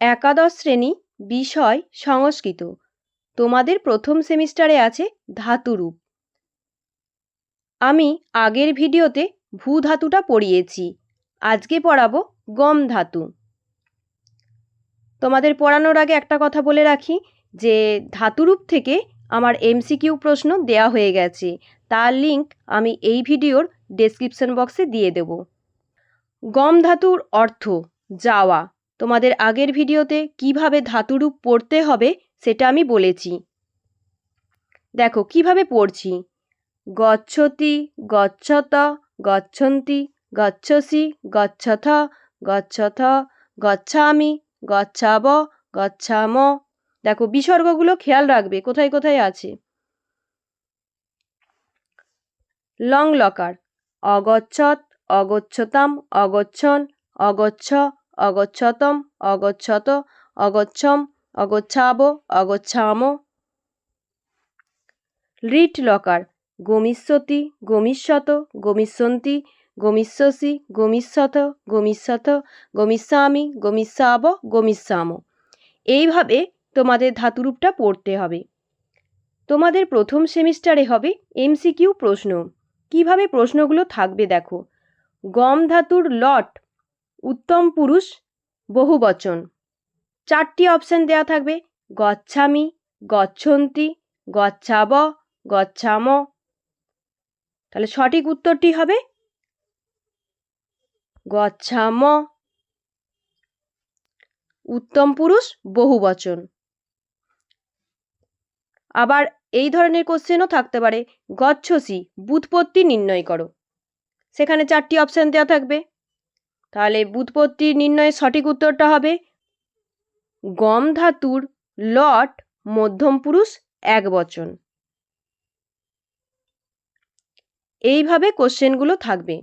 একাদশ শ্রেণি, বিষয়, সংস্কৃত। তোমাদের প্রথম সেমিস্টারে আছে ধাতুরূপ। আমি আগের ভিডিওতে ভূ ধাতুটা পড়িয়েছি। আজকে পড়াবো গম ধাতু তোমাদের পড়ানোর আগে একটা কথা বলে রাখি, যে ধাতুরূপ থেকে আমার এমসিকিউ প্রশ্ন দেয়া হয়ে গেছে। তার লিংক আমি এই ভিডিওর ডেসক্রিপশন বক্সে দিয়ে দেব। গম ধাতুর অর্থ, যাওয়া। তোমাদের আগের ভিডিওতে কীভাবে ধাতুরূপ পড়তে হবে সেটা আমি বলেছি। দেখো, কীভাবে পড়ছি? গচ্ছতি, গচ্ছত, গচ্ছন্তি, গচ্ছসি, গচ্ছথ গচ্ছথ, গচ্ছামি, গচ্ছাব, গচ্ছাম। দেখো, বিসর্গগুলো খেয়াল রাখবে, কোথায় কোথায় আছে? লং লকার অগচ্ছত, অগচ্ছতাম, অগচ্ছন, অগচ্ছ অগচ্ছতম, অগচ্ছত, অগচ্ছম, অগচ্ছাব, অগচ্ছাম। রিট লকার, গমিষ্যতি, গমিষ্যত, গমিষ্যন্তি, গমিষ্যসি গমিষ্যথ গমিষ্যথ গমিষ্যামি, গমিষ্যাব, গমিষ্যাম। এইভাবে তোমাদের ধাতুরূপটা পড়তে হবে। তোমাদের প্রথম সেমিস্টারে হবে এমসিকিউ প্রশ্ন। কীভাবে প্রশ্নগুলো থাকবে দেখো। গম ধাতুর লট উত্তম পুরুষ বহুবচন চারটি অপশান দেওয়া থাকবে, গচ্ছামি, গচ্ছন্তি, গচ্ছাব, গচ্ছাম। তাহলে সঠিক উত্তরটি হবে, গচ্ছাম। উত্তম পুরুষ বহুবচন আবার এই ধরনের কোশ্চেনও থাকতে পারে, গচ্ছসি, বুৎপত্তি নির্ণয় করো। সেখানে চারটি অপশান দেওয়া থাকবে তাহলে বুৎপত্তি নির্ণয়ের সঠিক উত্তরটা হবে। গম ধাতুর লট মধ্যম পুরুষ এক বচন। এইভাবে কোশ্চেনগুলো থাকবে।